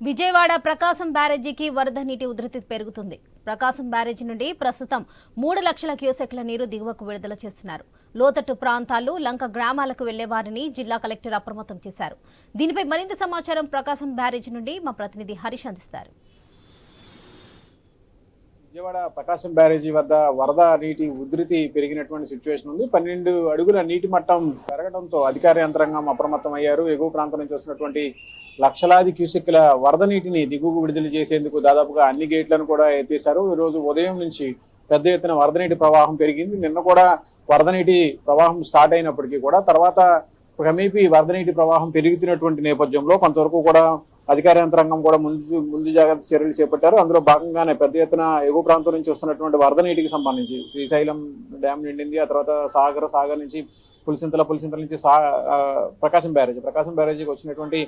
విజయవాడ ప్రకాశం బ్యారేజీకి వరద నీటి ఉధృతి పెరుగుతుంది. ప్రకాశం బ్యారేజీ నుండి ప్రస్తుతం మూడు లక్షల క్యూసెక్ల నీరు దిగువకు విడుదల చేస్తున్నారు. లోతట్టు ప్రాంతాలు లంక గ్రామాలకు వెళ్ళే వారిని జిల్లా కలెక్టర్ అప్రమత్తం చేశారు. దీనిపై మరింత సమాచారం ప్రకాశం బ్యారేజీ నుండి మా ప్రతినిధి హరీష్ అందిస్తారు. విజయవాడ ప్రకాశం బ్యారేజీ వద్ద వరద నీటి ఉధృతి పెరిగినటువంటి సిచ్యువేషన్ ఉంది. పన్నెండు అడుగుల నీటి మట్టం పెరగడంతో అధికార యంత్రాంగం అప్రమత్తం అయ్యారు. ఎగువ ప్రాంతం నుంచి వస్తున్నటువంటి లక్షలాది క్యూసెక్ల వరద నీటిని దిగువకు విడుదల చేసేందుకు దాదాపుగా అన్ని గేట్లను కూడా ఎత్తేశారు. ఈ రోజు ఉదయం నుంచి పెద్ద ఎత్తున వరద నీటి ప్రవాహం పెరిగింది. నిన్న కూడా వరద నీటి ప్రవాహం స్టార్ట్ అయినప్పటికీ కూడా తర్వాత క్రమేపీ వరద నీటి ప్రవాహం పెరుగుతున్నటువంటి నేపథ్యంలో కొంతవరకు కూడా అధికార యంత్రాంగం కూడా ముందు ముందు జాగ్రత్త చర్యలు చేపట్టారు. అందులో భాగంగానే పెద్ద ఎత్తున ఎగువ ప్రాంతం నుంచి వస్తున్నటువంటి వరద నీటికి సంబంధించి శ్రీశైలం డ్యామ్ నిండింది. ఆ తర్వాత సాగర్ సాగర్ నుంచి పులిసింతల పులిసింతల నుంచి సా ప్రకాశం బ్యారేజ్. ప్రకాశం బ్యారేజీకి వచ్చినటువంటి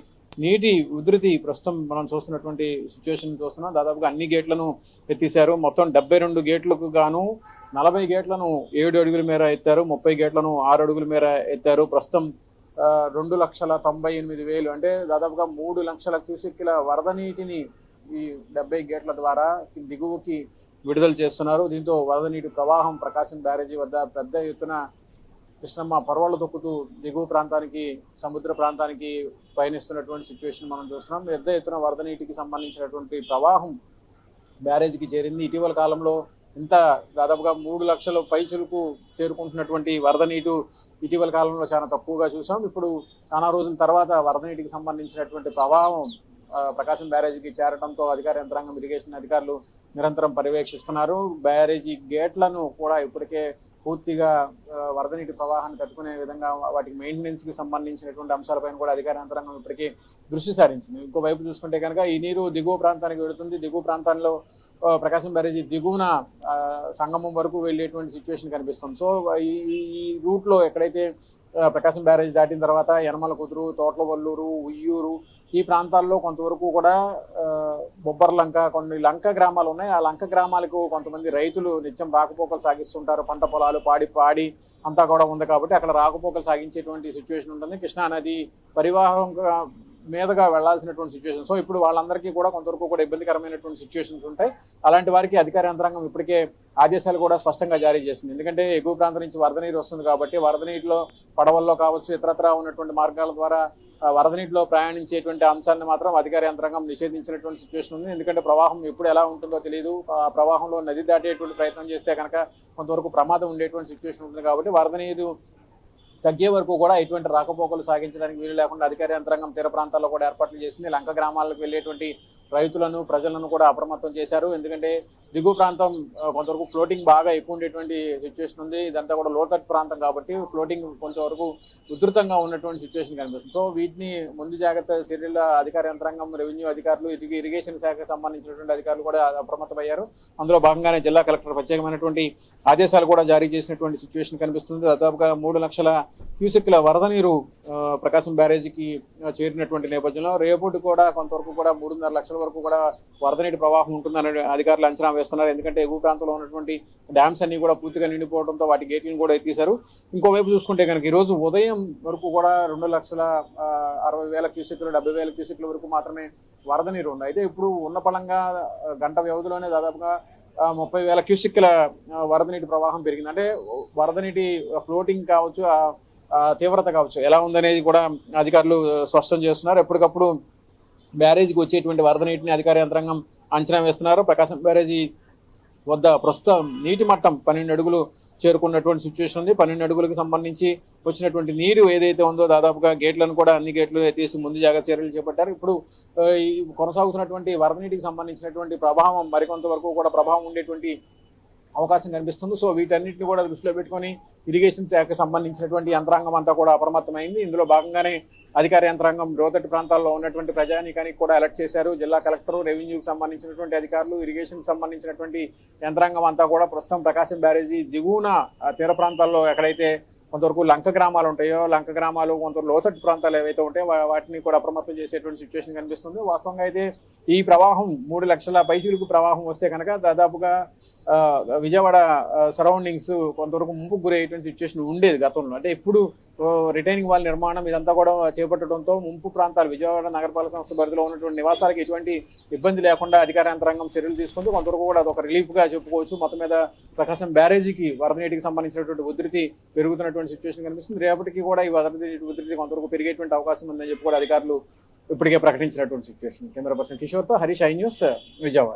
నీటి ఉధృతి ప్రస్తుతం మనం చూస్తున్నటువంటి సిచ్యువేషన్ చూస్తున్నాం. దాదాపుగా అన్ని గేట్లను ఎత్తేశారు. మొత్తం డెబ్బై రెండు గేట్లకు గాను నలభై గేట్లను ఏడు అడుగుల మేర ఎత్తారు. ముప్పై గేట్లను ఆరు అడుగుల మేర ఎత్తారు. ప్రస్తుతం రెండు లక్షల తొంభై ఎనిమిది వేలు. అంటే దాదాపుగా మూడు లక్షల క్యూసెక్ల వరద నీటిని ఈ డెబ్బై గేట్ల ద్వారా దిగువకి విడుదల చేస్తున్నారు. దీంతో వరద నీటి ప్రవాహం ప్రకాశం బ్యారేజీ వద్ద పెద్ద ఎత్తున కృష్ణమ్మ పర్వాలు తొక్కుతూ దిగువ ప్రాంతానికి సముద్ర ప్రాంతానికి పయనిస్తున్నటువంటి సిచ్యువేషన్ మనం చూస్తున్నాం. పెద్ద ఎత్తున వరద నీటికి సంబంధించినటువంటి ప్రవాహం బ్యారేజీకి చేరింది. ఇటీవల కాలంలో ఇంత దాదాపుగా మూడు లక్షల పైచులకు చేరుకుంటున్నటువంటి వరద నీటు ఇటీవల కాలంలో చాలా తక్కువగా చూసాం. ఇప్పుడు చాలా రోజుల తర్వాత వరద నీటికి సంబంధించినటువంటి ప్రవాహం ప్రకాశం బ్యారేజీకి చేరడంతో అధికార యంత్రాంగం ఇరిగేషన్ అధికారులు నిరంతరం పర్యవేక్షిస్తున్నారు. బ్యారేజీ గేట్లను కూడా ఇప్పటికే పూర్తిగా వరద నీటి ప్రవాహాన్ని తట్టుకునే విధంగా వాటికి మెయింటెనెన్స్కి సంబంధించినటువంటి అంశాలపైన కూడా అధికార యంత్రాంగం ఇప్పటికీ దృష్టి సారించింది. ఇంకోవైపు చూసుకుంటే కనుక ఈ నీరు దిగువ ప్రాంతానికి వెళుతుంది. దిగువ ప్రాంతాల్లో ప్రకాశం బ్యారేజీ దిగువన సంగమం వరకు వెళ్ళేటువంటి సిచ్యువేషన్ కనిపిస్తుంది. సో ఈ ఈ- రూట్లో ఎక్కడైతే ప్రకాశం బ్యారేజ్ దాటిన తర్వాత యనమల కుదురు తోటలవల్లూరు ఉయ్యూరు ఈ ప్రాంతాల్లో కొంతవరకు కూడా బొబ్బర్ లంక కొన్ని లంక గ్రామాలు ఉన్నాయి. ఆ లంక గ్రామాలకు కొంతమంది రైతులు నిత్యం రాకపోకలు సాగిస్తుంటారు. పంట పొలాలు పాడి పాడి అంతా కూడా ఉంది కాబట్టి అక్కడ రాకపోకలు సాగించేటువంటి సిచ్యువేషన్ ఉంటుంది. కృష్ణానది పరివాహం మీదగా వెళ్ళాల్సినటువంటి సిచ్యువేషన్ సో ఇప్పుడు వాళ్ళందరికీ కూడా కొంతవరకు కూడా ఇబ్బందికరమైనటువంటి సిచ్యువేషన్స్ ఉంటాయి. అలాంటి వారికి అధికార యంత్రాంగం ఇప్పటికే ఆదేశాలు కూడా స్పష్టంగా జారీ చేసింది. ఎందుకంటే ఎగువ ప్రాంతం నుంచి వరద నీరు వస్తుంది కాబట్టి వరద నీటిలో పడవల్లో కావచ్చు ఇతరత్రా ఉన్నటువంటి మార్గాల ద్వారా వరద నీటిలో ప్రయాణించేటువంటి అంశాన్ని మాత్రం అధికార యంత్రాంగం నిషేధించినటువంటి సిచ్యువేషన్ ఉంది. ఎందుకంటే ప్రవాహం ఎప్పుడు ఎలా ఉంటుందో తెలియదు ఆ ప్రవాహంలో నది దాటేటువంటి ప్రయత్నం చేస్తే కనుక కొంతవరకు ప్రమాదం ఉండేటువంటి సిచ్యువేషన్ ఉంటుంది కాబట్టి వరద నీరు తగ్గే వరకు కూడా ఎటువంటి రాకపోకలు సాగించడానికి వీలు లేకుండా అధికార యంత్రాంగం తీర ప్రాంతాల్లో కూడా ఏర్పాట్లు చేసింది. లంక గ్రామాలకు వెళ్ళేటువంటి రైతులను ప్రజలను కూడా అప్రమత్తం చేశారు. ఎందుకంటే దిగువ ప్రాంతం కొంతవరకు ఫ్లోటింగ్ బాగా ఎక్కువ ఉండేటువంటి సిచ్యువేషన్ ఉంది. ఇదంతా కూడా లోతట్ ప్రాంతం కాబట్టి ఫ్లోటింగ్ కొంతవరకు ఉధృతంగా ఉన్నటువంటి సిచ్యువేషన్ కనిపిస్తుంది. సో వీటిని ముందు జాగ్రత్త చర్యల అధికార యంత్రాంగం రెవెన్యూ అధికారులు ఇది ఇరిగేషన్ శాఖకు సంబంధించినటువంటి అధికారులు కూడా అప్రమత్తమయ్యారు. అందులో భాగంగానే జిల్లా కలెక్టర్ ప్రత్యేకమైనటువంటి ఆదేశాలు కూడా జారీ చేసినటువంటి సిచ్యువేషన్ కనిపిస్తుంది. దాదాపుగా మూడు లక్షల క్యూసెక్ల వరద నీరు ప్రకాశం బ్యారేజీకి చేరినటువంటి నేపథ్యంలో రేపటి కూడా కొంతవరకు కూడా మూడున్నర లక్షల వరకు కూడా వరద నీటి ప్రవాహం ఉంటుందని అధికారులు అంచనా వేస్తున్నారు. ఎందుకంటే ఎగువ ప్రాంతంలో ఉన్నటువంటి డ్యామ్స్ అన్ని కూడా పూర్తిగా నిండిపోవడంతో వాటి గేట్లను కూడా ఎత్తేశారు. ఇంకోవైపు చూసుకుంటే కనుక ఈరోజు ఉదయం వరకు కూడా రెండు లక్షల అరవై వేల క్యూసెక్లు డెబ్బై వేల క్యూసెక్ల వరకు మాత్రమే వరద నీరు ఉంది. అయితే ఇప్పుడు ఉన్న పలంగా గంట వ్యవధిలోనే దాదాపుగా ముప్పై వేల క్యూసెక్ల వరద నీటి ప్రవాహం పెరిగింది. అంటే వరద నీటి ఫ్లోటింగ్ కావచ్చు తీవ్రత కావచ్చు ఎలా ఉందనేది కూడా అధికారులు స్పష్టం చేస్తున్నారు. ఎప్పటికప్పుడు బ్యారేజీకి వచ్చేటువంటి వరద నీటిని అధికార యంత్రాంగం అంచనా వేస్తున్నారు. ప్రకాశం బ్యారేజీ వద్ద ప్రస్తుతం నీటి మట్టం పన్నెండు అడుగులు చేరుకున్నటువంటి సిచ్యువేషన్ ఉంది. పన్నెండు అడుగులకు సంబంధించి వచ్చినటువంటి నీరు ఏదైతే ఉందో దాదాపుగా గేట్లను కూడా అన్ని గేట్లు తీసి ముందు జాగ్రత్త చర్యలు చేపట్టారు. ఇప్పుడు కొనసాగుతున్నటువంటి వరద నీటికి సంబంధించినటువంటి ప్రభావం మరికొంత వరకు కూడా ప్రభావం ఉండేటువంటి అవకాశం కనిపిస్తుంది. సో వీటన్నిటిని కూడా దృష్టిలో పెట్టుకొని ఇరిగేషన్ శాఖకు సంబంధించినటువంటి యంత్రాంగం అంతా కూడా అప్రమత్తమైంది. ఇందులో భాగంగానే అధికార యంత్రాంగం లోతట్టు ప్రాంతాల్లో ఉన్నటువంటి ప్రజానీకానికి కూడా అలర్ట్ చేశారు. జిల్లా కలెక్టర్ రెవెన్యూకి సంబంధించినటువంటి అధికారులు ఇరిగేషన్ సంబంధించినటువంటి యంత్రాంగం అంతా కూడా ప్రస్తుతం ప్రకాశం బ్యారేజీ దిగువన తీర ప్రాంతాల్లో ఎక్కడైతే కొంతవరకు లంక గ్రామాలు ఉంటాయో లంక గ్రామాలు కొంత లోతట్టు ప్రాంతాలు ఏవైతే ఉంటాయో వాటిని కూడా అప్రమత్తం చేసేటువంటి సిచ్యువేషన్ కనిపిస్తుంది. వాస్తవంగా అయితే ఈ ప్రవాహం మూడు లక్షల పైచులకు ప్రవాహం వస్తే కనుక దాదాపుగా విజయవాడ సరౌండింగ్స్ కొంతవరకు ముంపు గురయ్యేటువంటి సిచ్యువేషన్ ఉండేది గతంలో. అంటే ఇప్పుడు రిటైనింగ్ వాళ్ళ నిర్మాణం ఇదంతా కూడా చేపట్టడంతో ముంపు ప్రాంతాలు విజయవాడ నగరపాలక సంస్థ పరిధిలో ఉన్నటువంటి నివాసాలకు ఎటువంటి ఇబ్బంది లేకుండా అధికార యంత్రాంగం చర్యలు తీసుకుంటూ కొంతవరకు కూడా అదొక రిలీఫ్గా చెప్పుకోవచ్చు. మొత్తం మీద ప్రకాశం బ్యారేజీకి వరద నీటికి సంబంధించినటువంటి ఉధృతి పెరుగుతున్నటువంటి సిచ్యువేషన్ కనిపిస్తుంది. రేపటికి కూడా ఈ వరద నీటి ఉధృతి కొంతవరకు పెరిగేటువంటి అవకాశం ఉందని చెప్పి కూడా అధికారులు ఇప్పటికే ప్రకటించినటువంటి సిచ్యువేషన్ కెమెరా పర్సన్ కిషోర్తో హరీష్ ఐ న్యూస్ విజయవాడ.